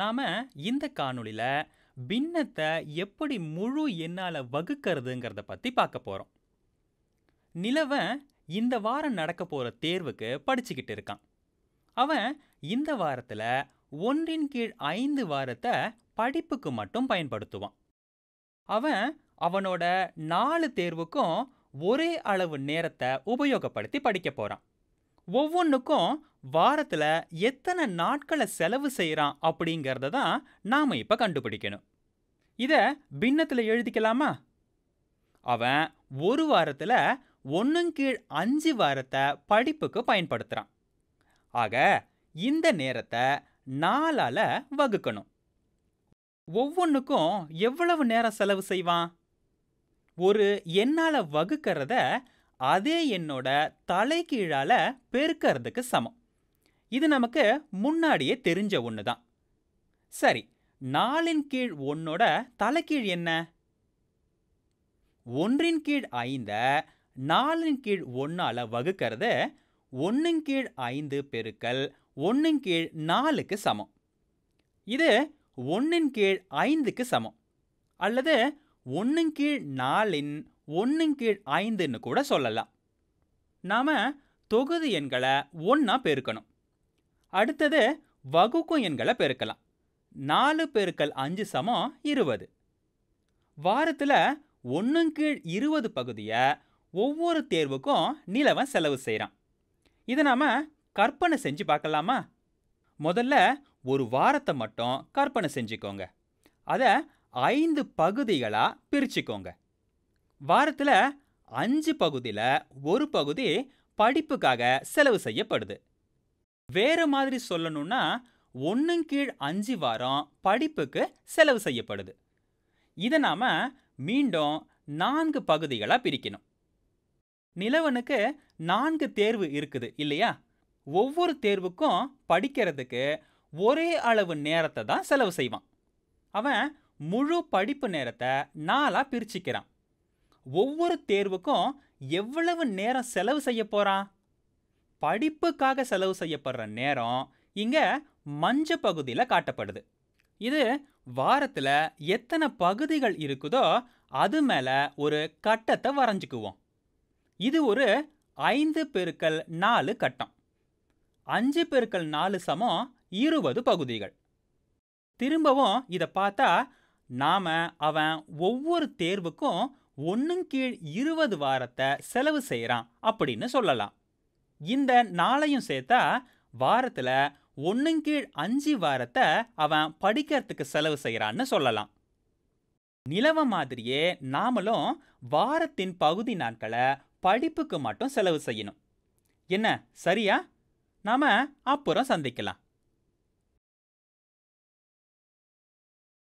நாம இந்த காணொளியில் பின்னத்தை எப்படி முழு எண்ணால் வகுக்கிறதுங்கிறத பத்தி பார்க்க போறோம். நிலவன் இந்த வாரம் நடக்க போற தேர்வுக்கு படிச்சுக்கிட்டு இருக்கான். அவன் இந்த வாரத்துல ஒன்றின் கீழ் ஐந்து வாரத்தை படிப்புக்கு மட்டும் பயன்படுத்துவான். அவன் அவனோட நாலு தேர்வுக்கும் ஒரே அளவு நேரத்தை உபயோகப்படுத்தி படிக்க போறான். ஒவ்வொன்றுக்கும் வாரத்துல எத்தனை நாட்களை செலவு செய்கிறான் அப்படிங்கிறத தான் நாம இப்ப கண்டுபிடிக்கணும். இத பின்னத்துல எழுதிக்கலாமா? அவன் ஒரு வாரத்துல ஒன்றும் கீழ் அஞ்சு வாரத்தை படிப்புக்கு பயன்படுத்துறான். ஆக இந்த நேரத்தை நாலால வகுக்கணும். ஒவ்வொன்றுக்கும் எவ்வளவு நேரம் செலவு செய்வான்? ஒரு என்னால் வகுக்கிறத அதே எண்ணோட தலைகீழால் பெருக்கிறதுக்கு சமம். இது நமக்கு முன்னாடியே தெரிஞ்ச ஒன்று தான் சரி நாலின் கீழ் ஒன்னோட தலைகீழ் என்ன? ஒன்றின் கீழ் ஐந்த நாலின் கீழ் ஒன்னால வகுக்கிறது ஒன்றின் கீழ் ஐந்து பெருக்கல் ஒன்றின் கீழ் நாலுக்கு சமம். இது ஒன்றின் கீழ் ஐந்துக்கு சமம். அல்லது ஒன்றின் கீழ் நாலின் ஒன்றின் கீழ் ஐந்துன்னு கூட சொல்லலாம். நாம தொகுதி எண்களை ஒன்றா பெருக்கணும். அடுத்தது வகுக்கும் எண்களை பெருக்கலாம். நாலு பெருக்கல் அஞ்சு சமம் இருபது. வாரத்தில் ஒன்றும் கீழ் இருபது பகுதியை ஒவ்வொரு தேர்வுக்கும் நிலவன் செலவு செய்கிறான் இதை நாம் கற்பனை செஞ்சு பார்க்கலாமா? முதல்ல ஒரு வாரத்தை மட்டும் கற்பனை செஞ்சுக்கோங்க. அதை ஐந்து பகுதிகளாக பிரிச்சுக்கோங்க. வாரத்தில் அஞ்சு பகுதியில் ஒரு பகுதி படிப்புக்காக செலவு செய்யப்படுது. வேறு மாதிரி சொல்லணும்னா ஒன்றும் கீழ் அஞ்சு வாரம் படிப்புக்கு செலவு செய்யப்படுது. இதை நாம் மீண்டும் நான்கு பகுதிகளாக பிரிக்கணும். நிலவனுக்கு நான்கு தேர்வு இருக்குது இல்லையா? ஒவ்வொரு தேர்வுக்கும் படிக்கிறதுக்கு ஒரே அளவு நேரத்தை தான் செலவு செய்வான். அவன் முழு படிப்பு நேரத்தை நாலாக பிரிச்சுக்கிறான். ஒவ்வொரு தேர்வுக்கும் எவ்வளவு நேரம் செலவு செய்ய போகிறான் படிப்புக்காக செலவு செய்யப்படுற நேரம் இங்கே மஞ்ச பகுதியில் காட்டப்படுது. இது வாரத்தில் எத்தனை பகுதிகள் இருக்குதோ அது மேலே ஒரு கட்டத்தை வரைஞ்சிக்குவோம். இது ஒரு ஐந்து பெருக்கல் நாலு கட்டம். அஞ்சு பெருக்கல் நாலு சமம் இருபது பகுதிகள். திரும்பவும் இதை பார்த்தா நாம அவன் ஒவ்வொரு தேர்வுக்கும் ஒன்றும் கீழ் இருபது வாரத்தை செலவு செய்கிறான் அப்படின்னு சொல்லலாம். இந்த நாளையும் சேர்த்தா வாரத்தில் ஒன்றும் கீழ் அஞ்சு வாரத்தை அவன் படிக்கிறதுக்கு செலவு செய்கிறான்னு சொல்லலாம். நிலவ மாதிரியே நாமளும் வாரத்தின் பகுதி நாட்களை படிப்புக்கு மட்டும் செலவு செய்யணும். என்ன சரியா? நாம அப்புறம் சந்திக்கலாம்.